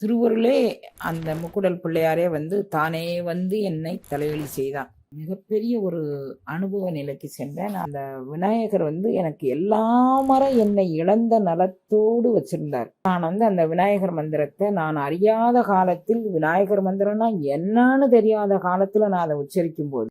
திருவருளே அந்த முக்குடல் பிள்ளையாரே வந்து தானே வந்து என்னை தலைவலி செய்தான். மிகப்பெரிய ஒரு அனுபவ நிலைக்கு சென்றேன். அந்த விநாயகர் வந்து எனக்கு எல்லா மரம் என்னை இழந்த நலத்தோடு வச்சிருந்தார். நான் வந்து அந்த விநாயகர் மந்திரத்தை நான் அறியாத காலத்தில் விநாயகர் மந்திரம்னா என்னன்னு தெரியாத காலத்தில் நான் அதை உச்சரிக்கும் போது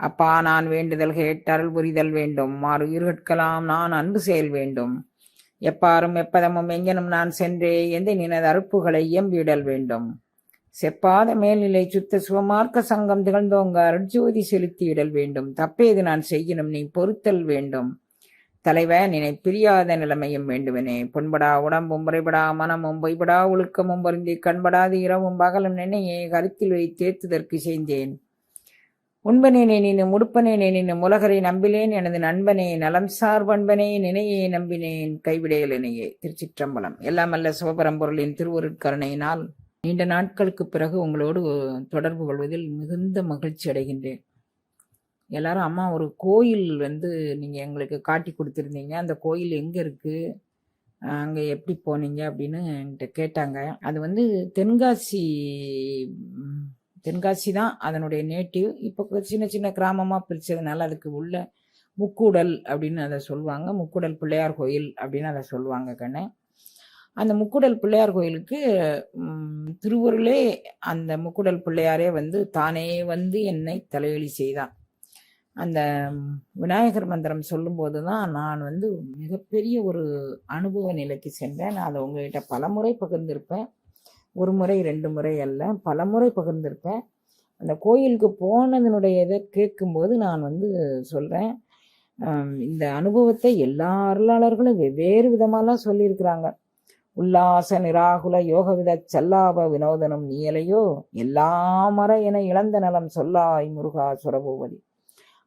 அப்பா நான் வேண்டுதல் கேட்டருள் புரிதல் வேண்டும். மாறு உயிர்கட்கலாம் நான் அன்பு செயல் வேண்டும். எப்பாரும் எப்பதமும் எங்கனும் நான் சென்றே எந்த நினது அறுப்புகளை எம்பிடல் வேண்டும். செப்பாத மேல்நிலை சுத்த சுவமார்க்க சங்கம் திகழ்ந்தோங்க அருட்ஜோதி செலுத்தியிடல் வேண்டும். தப்பேது நான் செய்யணும் நீ பொறுத்தல் வேண்டும். தலைவ நினை பிரியாத நிலைமையும் வேண்டுவனே பொன்படா உடம்பும் முறைபடா மனமும் பொய்படா ஒழுக்கமும் பொருந்தி கண்படாது இரவும் பகலும் நினையே கருத்தில் வைத்தேத்துதற்கு செய்தேன் உண்பனேனே நினும் முடுப்பனேனே நினும் உலகரை நம்பிலேன் எனது நண்பனே நலம் சார்பண்பனே நினையே நம்பினேன் கைவிடையல் திருச்சிற்றம்பலம். எல்லாம் அல்ல சிவபரம்பொருளின் திருவருட்கருணையினால் நீண்ட நாட்களுக்கு பிறகு உங்களோடு தொடர்பு கொள்வதில் மிகுந்த மகிழ்ச்சி அடைகின்றேன். எல்லாரும் அம்மா ஒரு கோயில் வந்து நீங்கள் எங்களுக்கு காட்டி கொடுத்துருந்தீங்க. அந்த கோயில் எங்கே இருக்குது அங்கே எப்படி போனீங்க? அப்படின்னு என்கிட்ட கேட்டாங்க. அது வந்து தென்காசி தென்காசி தான் அதனுடைய நேட்டிவ் இப்போ சின்ன சின்ன கிராமமாக பிரித்ததுனால அதுக்கு உள்ள முக்கூடல் அப்படின்னு அதை சொல்லுவாங்க. முக்கூடல் பிள்ளையார் கோயில் அப்படின்னு அதை சொல்லுவாங்க கண்ணே. அந்த முக்கூடல் பிள்ளையார் கோயிலுக்கு ம், திருவருளே அந்த முக்கூடல் பிள்ளையாரே வந்து தானே வந்து என்னை தலைவலி செய்தான். அந்த விநாயகர் மந்திரம் சொல்லும்போது தான் நான் வந்து மிகப்பெரிய ஒரு அனுபவ நிலைக்கு சென்றேன். நான் அதை உங்ககிட்ட பலமுறை பகிர்ந்திருப்பேன். ஒரு முறை ரெண்டு முறை அல்ல. பல முறை பகிர்ந்திருப்பேன். அந்த கோயிலுக்கு போனதனுடைய இதை கேட்கும்போது நான் வந்து சொல்கிறேன் இந்த அனுபவத்தை எல்லா அருளாளர்களும் வெவ்வேறு விதமாலாம் சொல்லியிருக்கிறாங்க. உல்லாச நிராகுல யோகவித சல்லாப வினோதனம் நீயலையோ எல்லா மர என இழந்த நலம் சொல்லாய் முருகா சுரபூவதி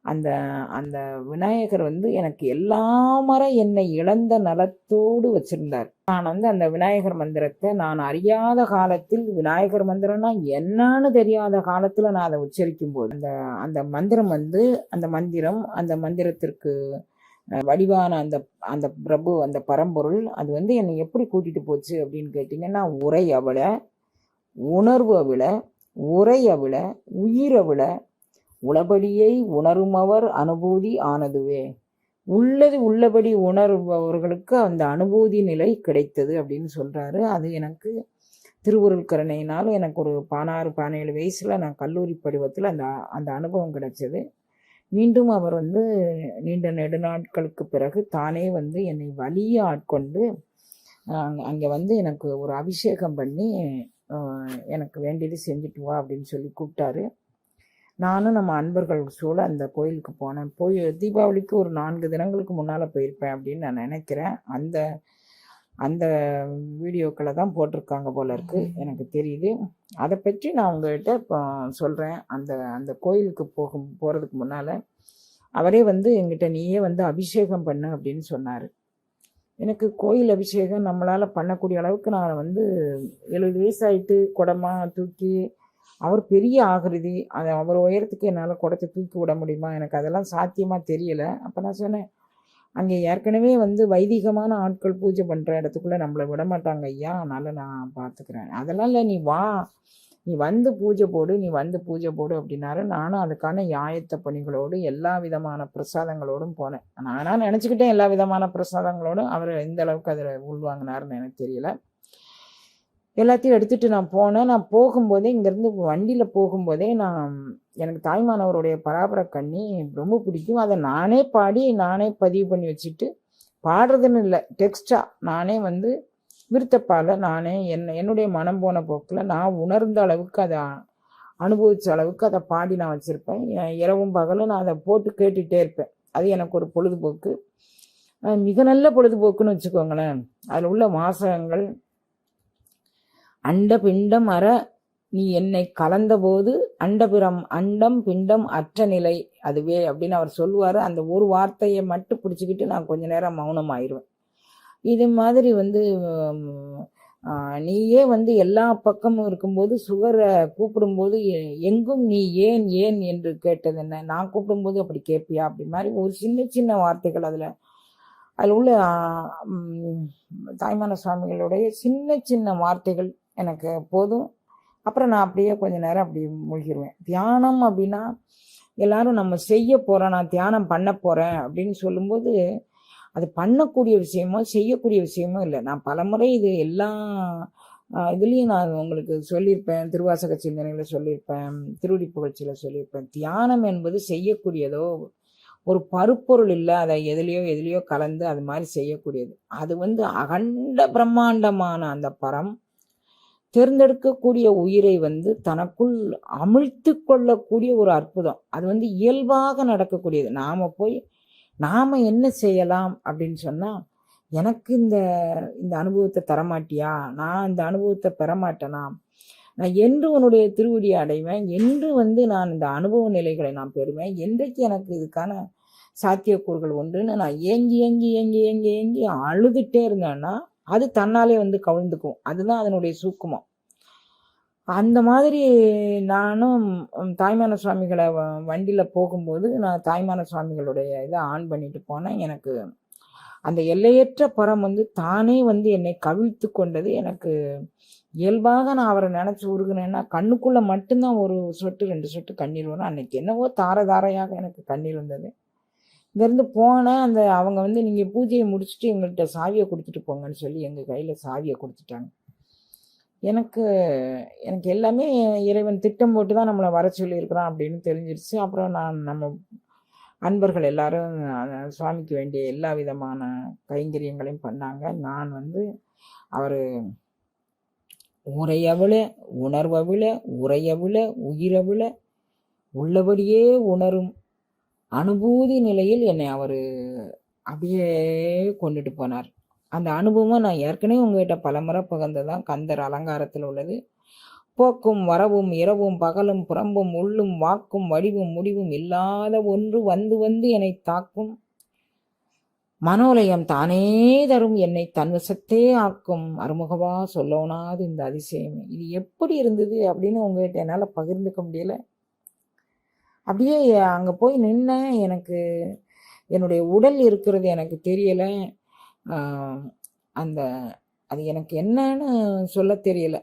அந்த அந்த விநாயகர் வந்து எனக்கு எல்லா மர என்னை இழந்த நலத்தோடு வச்சிருந்தார். நான் வந்து அந்த விநாயகர் மந்திரத்தை நான் அறியாத காலத்தில் விநாயகர் மந்திரம்னா என்னன்னு தெரியாத காலத்தில் நான் அதை உச்சரிக்கும் போது அந்த அந்த மந்திரம் வந்து அந்த மந்திரம் அந்த மந்திரத்திற்கு வடிவான அந்த அந்த பிரபு அந்த பரம்பொருள் அது வந்து என்னை எப்படி கூட்டிட்டு போச்சு அப்படின்னு கேட்டிங்கன்னா உரை அவளை உணர்வு அவளை உரை அவளை உயிர் அவளை உளபடியை உணருமவர் அனுபூதி ஆனதுவே. உள்ளது உள்ளபடி உணர்பவர்களுக்கு அந்த அனுபூதி நிலை கிடைத்தது அப்படின்னு சொல்கிறாரு அது எனக்கு திருவுருள் கருணையினால் எனக்கு ஒரு பதினாறு பதினேழு வயசில் நான் கல்லூரி படிவத்தில் அந்த அந்த அனுபவம் கிடைச்சது. மீண்டும் அவர் வந்து நீண்ட நெடுநாட்களுக்கு பிறகு தானே வந்து என்னை வலிய ஆட்கொண்டு அங்கே வந்து எனக்கு ஒரு அபிஷேகம் பண்ணி எனக்கு வேண்டியது செஞ்சுட்டு வா அப்படின்னு சொல்லி கூப்பிட்டாரு. நானும் நம்ம அன்பர்கள் சூழ அந்த கோயிலுக்கு போனேன். போய் தீபாவளிக்கு ஒரு நான்கு தினங்களுக்கு முன்னால் போயிருப்பேன் அப்படின்னு நான் நினைக்கிறேன். அந்த அந்த வீடியோக்களை தான் போட்டிருக்காங்க போல இருக்கு. எனக்கு தெரியுது. அதை பற்றி நான் உங்கள்கிட்ட இப்போ சொல்கிறேன் அந்த அந்த கோயிலுக்கு போகும் போகிறதுக்கு முன்னால் அவரே வந்து எங்கிட்ட நீயே வந்து அபிஷேகம் பண்ணு அப்படின்னு சொன்னார். எனக்கு கோயில் அபிஷேகம் நம்மளால் பண்ணக்கூடிய அளவுக்கு நான் வந்து எழுபது வயசாயிட்டு குடமாக தூக்கி அவர் பெரிய ஆகிருதி. அதை அவர் உயரத்துக்கு என்னால் குடத்தை தூக்கி விட முடியுமா? எனக்கு அதெல்லாம் சாத்தியமாக தெரியலை. அப்போ நான் சொன்னேன் அங்கே ஏற்கனவே வந்து வைதிகமான ஆட்கள் பூஜை பண்ணுற இடத்துக்குள்ளே நம்மளை விட மாட்டாங்க ஐயா. அதனால் நான் பார்த்துக்கிறேன் அதெல்லாம் இல்லை நீ வா. நீ வந்து பூஜை போடு நீ வந்து பூஜை போடு அப்படின்னாரு. நானும் அதுக்கான யாயத்த பணிகளோடு எல்லா விதமான பிரசாதங்களோடும் போனேன். நானா நினச்சிக்கிட்டேன் எல்லா விதமான பிரசாதங்களோடும் அவர் எந்த அளவுக்கு அதில் உள்வாங்கினாருன்னு எனக்கு தெரியல. எல்லாத்தையும் எடுத்துட்டு நான் போனேன். நான் போகும்போதே இங்கேருந்து வண்டியில் போகும்போதே நான் எனக்கு தாய்மானவருடைய பராபர கண்ணி ரொம்ப பிடிக்கும். அதை நானே பாடி நானே பதிவு பண்ணி வச்சுட்டு பாடுறதுன்னு இல்லை டெக்ஸ்டாக நானே வந்து விருத்தப்பால நானே என்ன என்னுடைய மனம் போன போக்கில் நான் உணர்ந்த அளவுக்கு அதை அனுபவித்த அளவுக்கு அதை பாடி நான் வச்சுருப்பேன். இரவும் பகலும் நான் அதை போட்டு கேட்டுகிட்டே இருப்பேன். அது எனக்கு ஒரு பொழுதுபோக்கு. மிக நல்ல பொழுதுபோக்குன்னு வச்சுக்கோங்களேன். அதில் உள்ள வாசகங்கள் அண்ட பிண்டம் அற நீ என்னை கலந்தபோது அண்டபிரம் அண்டம் பிண்டம் அற்ற நிலை. அதுவே அப்படின்னு அவர் சொல்லுவார். அந்த ஒரு வார்த்தையை மட்டும் பிடிச்சிக்கிட்டு நான் கொஞ்ச நேரம் மௌனம் ஆயிடுவேன் இது மாதிரி வந்து நீயே வந்து எல்லா பக்கமும் இருக்கும்போது சுகரை கூப்பிடும்போது எ- எங்கும் நீ ஏன் ஏன் என்று கேட்டது என்ன? நான் கூப்பிடும்போது அப்படி கேட்பியா அப்படி மாதிரி ஒரு சின்ன சின்ன வார்த்தைகள் அதில் அதில் உள்ள தாய்மான சுவாமிகளுடைய சின்ன சின்ன வார்த்தைகள் எனக்கு போதும். அப்புறம் நான் அப்படியே கொஞ்ச நேரம் அப்படி மூழ்கிடுவேன் தியானம் அப்படின்னா எல்லாரும் நம்ம செய்ய போகிறோம் நான் தியானம் பண்ண போகிறேன் அப்படின்னு சொல்லும்போது அது பண்ணக்கூடிய விஷயமோ செய்யக்கூடிய விஷயமோ இல்லை. நான் பலமுறை இது எல்லா இதுலேயும் நான் உங்களுக்கு சொல்லியிருப்பேன். திருவாசக சிந்தனையில் சொல்லியிருப்பேன். திருவடி புகழ்ச்சியில் சொல்லியிருப்பேன். தியானம் என்பது செய்யக்கூடியதோ ஒரு பருப்பொருள் இல்லை அதை எதுலேயோ எதுலேயோ கலந்து அது மாதிரி செய்யக்கூடியது. அது வந்து அகண்ட பிரம்மாண்டமான அந்த பரம். தேர்ந்தெடுக்கக்கூடிய உயிரை வந்து தனக்குள் அமிழ்த்து கொள்ளக்கூடிய ஒரு அற்புதம். அது வந்து இயல்பாக நடக்கக்கூடியது. நாம் போய் நாம் என்ன செய்யலாம் அப்படின்னு சொன்னால் எனக்கு இந்த இந்த அனுபவத்தை தரமாட்டியா? நான் இந்த அனுபவத்தை பெறமாட்டேனா? நான் என்று உன்னுடைய திருவடியை அடைவேன். என்று வந்து நான் இந்த அனுபவ நிலைகளை நான் பெறுவேன். என்றைக்கு எனக்கு இதுக்கான சாத்தியக்கூறுகள் ஒன்றுன்னு நான் ஏங்கி ஏங்கி ஏங்கி ஏங்கி ஏங்கி அழுதுகிட்டே இருந்தேன்னா அது தன்னாலே வந்து கவிழ்ந்துக்கும். அதுதான் அதனுடைய சூக்குமம் அந்த மாதிரி நானும் தாய்மான சுவாமிகளை வ- போகும்போது நான் தாய்மான சுவாமிகளுடைய இதை ஆன் பண்ணிட்டு போனேன். எனக்கு அந்த எல்லையற்ற பரம் வந்து தானே வந்து என்னை கவிழ்த்து கொண்டது. எனக்கு இயல்பாக நான் அவரை நினச்சி உருகினேன்னா கண்ணுக்குள்ளே மட்டும்தான் ஒரு சொட்டு ரெண்டு சொட்டு கண்ணீர் வரும். அன்னைக்கு என்னவோ தார தாரையாக எனக்கு கண்ணீர் வந்தது. இங்கேருந்து போனேன் அந்த அவங்க வந்து நீங்கள் பூஜையை முடிச்சுட்டு எங்கள்கிட்ட சாவியை கொடுத்துட்டு போங்கன்னு சொல்லி எங்கள் கையில் சாவியை கொடுத்துட்டாங்க. எனக்கு எனக்கு எல்லாமே இறைவன் திட்டம் போட்டு தான் நம்மளை வர சொல்லியிருக்கிறான் அப்படின்னு தெரிஞ்சிருச்சு. அப்புறம் நான் நம்ம அன்பர்கள் எல்லாரும் சுவாமிக்கு வேண்டிய எல்லா விதமான கைங்கரியங்களையும் பண்ணாங்க. நான் வந்து அவர் உரையவிழ உணர்வவிழ உரையவிழ உயிரவிழ உள்ளபடியே உணரும் அனுபூதி நிலையில் என்னை அவர் அப்படியே கொண்டுட்டு போனார். அந்த அனுபவம் நான் ஏற்கனவே உங்ககிட்ட பலமுறை பகிர்ந்ததான் கந்தர் அலங்காரத்தில் உள்ளது. போக்கும் வரவும் இரவும் பகலும் புறம்பும் உள்ளும் வாக்கும் வடிவும் முடிவும் இல்லாத ஒன்று வந்து வந்து என்னை தாக்கும். மனோலயம் தானே தரும் என்னை தன்வசத்தே ஆக்கும். அருமுகவா சொல்லோனாது இந்த அதிசயம். இது எப்படி இருந்தது அப்படின்னு உங்ககிட்ட என்னால் பகிர்ந்துக்க முடியல. அப்படியே அங்கே போய் நின்னேன். எனக்கு என்னுடைய உடல் இருக்கிறது எனக்கு தெரியலை. அந்த அது எனக்கு என்னன்னு சொல்ல தெரியல.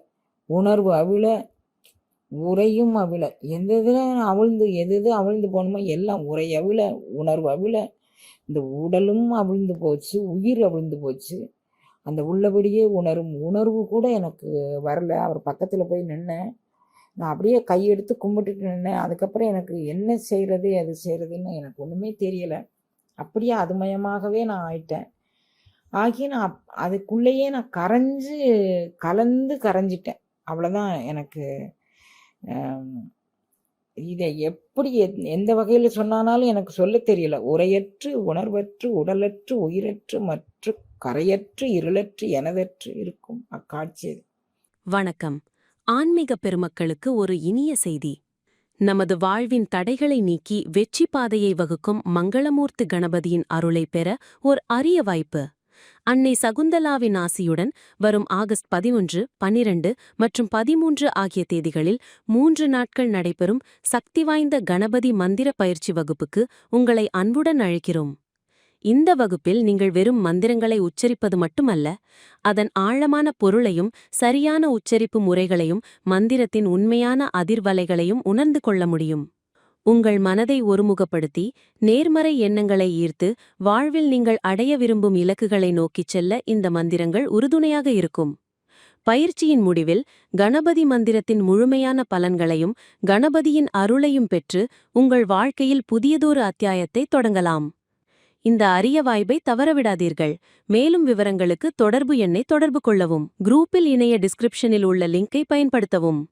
உணர்வு அவிழ உரையும் அவிழ. எந்த இதில் அவிழ்ந்து எது எது அவிழ்ந்து போகணுமோ எல்லாம் உரை அவிழ உணர்வு அவிழ. இந்த உடலும் அவிழ்ந்து போச்சு உயிர் அவிழ்ந்து போச்சு. அந்த உள்ளபடியே உணரும் உணர்வு கூட எனக்கு வரல. அவர் பக்கத்தில் போய் நின்னேன். நான் அப்படியே கையெடுத்து கும்பிட்டுட்டு நின்னேன். அதுக்கப்புறம் எனக்கு என்ன செய்கிறது அது செய்கிறதுன்னு எனக்கு ஒன்றுமே தெரியலை. அப்படியே அதுமயமாகவே நான் ஆயிட்டேன். ஆகி நான் அதுக்குள்ளேயே நான் கரைஞ்சு கலந்து கரைஞ்சிட்டேன். அவ்வளோதான் எனக்கு இதை எப்படி எந்த வகையில் சொன்னானாலும் எனக்கு சொல்ல தெரியல. உரையற்று உணர்வற்று உடலற்று உயிரற்று மற்றும் கரையற்று இருளற்று எனதற்று இருக்கும் அக்காட்சி அது. வணக்கம். ஆன்மீக பெருமக்களுக்கு ஒரு இனிய செய்தி. நமது வாழ்வின் தடைகளை நீக்கி வெற்றி பாதையை வகுக்கும் மங்களமூர்த்தி கணபதியின் அருளை பெற ஒரு அரிய வாய்ப்பு. அன்னை சகுந்தலாவின் ஆசியுடன் வரும் ஆகஸ்ட் பதிமொன்று பனிரெண்டு மற்றும் பதிமூன்று ஆகிய தேதிகளில் மூன்று நாட்கள் நடைபெறும் சக்தி வாய்ந்த கணபதி மந்திர பயிற்சி வகுப்புக்கு உங்களை அன்புடன் அழைக்கிறோம். இந்த வகுப்பில் நீங்கள் வெறும் மந்திரங்களை உச்சரிப்பது மட்டுமல்ல அதன் ஆழமான பொருளையும் சரியான உச்சரிப்பு முறைகளையும் மந்திரத்தின் உண்மையான அதிர்வலைகளையும் உணர்ந்து கொள்ள முடியும். உங்கள் மனதை ஒருமுகப்படுத்தி நேர்மறை எண்ணங்களை ஈர்த்து வாழ்வில் நீங்கள் அடைய விரும்பும் இலக்குகளை நோக்கிச் செல்ல இந்த மந்திரங்கள் உறுதுணையாக இருக்கும். பயிற்சியின் முடிவில் கணபதி மந்திரத்தின் முழுமையான பலன்களையும் கணபதியின் அருளையும் பெற்று உங்கள் வாழ்க்கையில் புதியதொரு அத்தியாயத்தை தொடங்கலாம். இந்த அரிய வாய்ப்பை தவறவிடாதீர்கள். மேலும் விவரங்களுக்கு தொடர்பு எண்ணை தொடர்பு கொள்ளவும். குரூப்பில் இணைய டிஸ்கிரிப்ஷனில் உள்ள லிங்கை பயன்படுத்தவும்.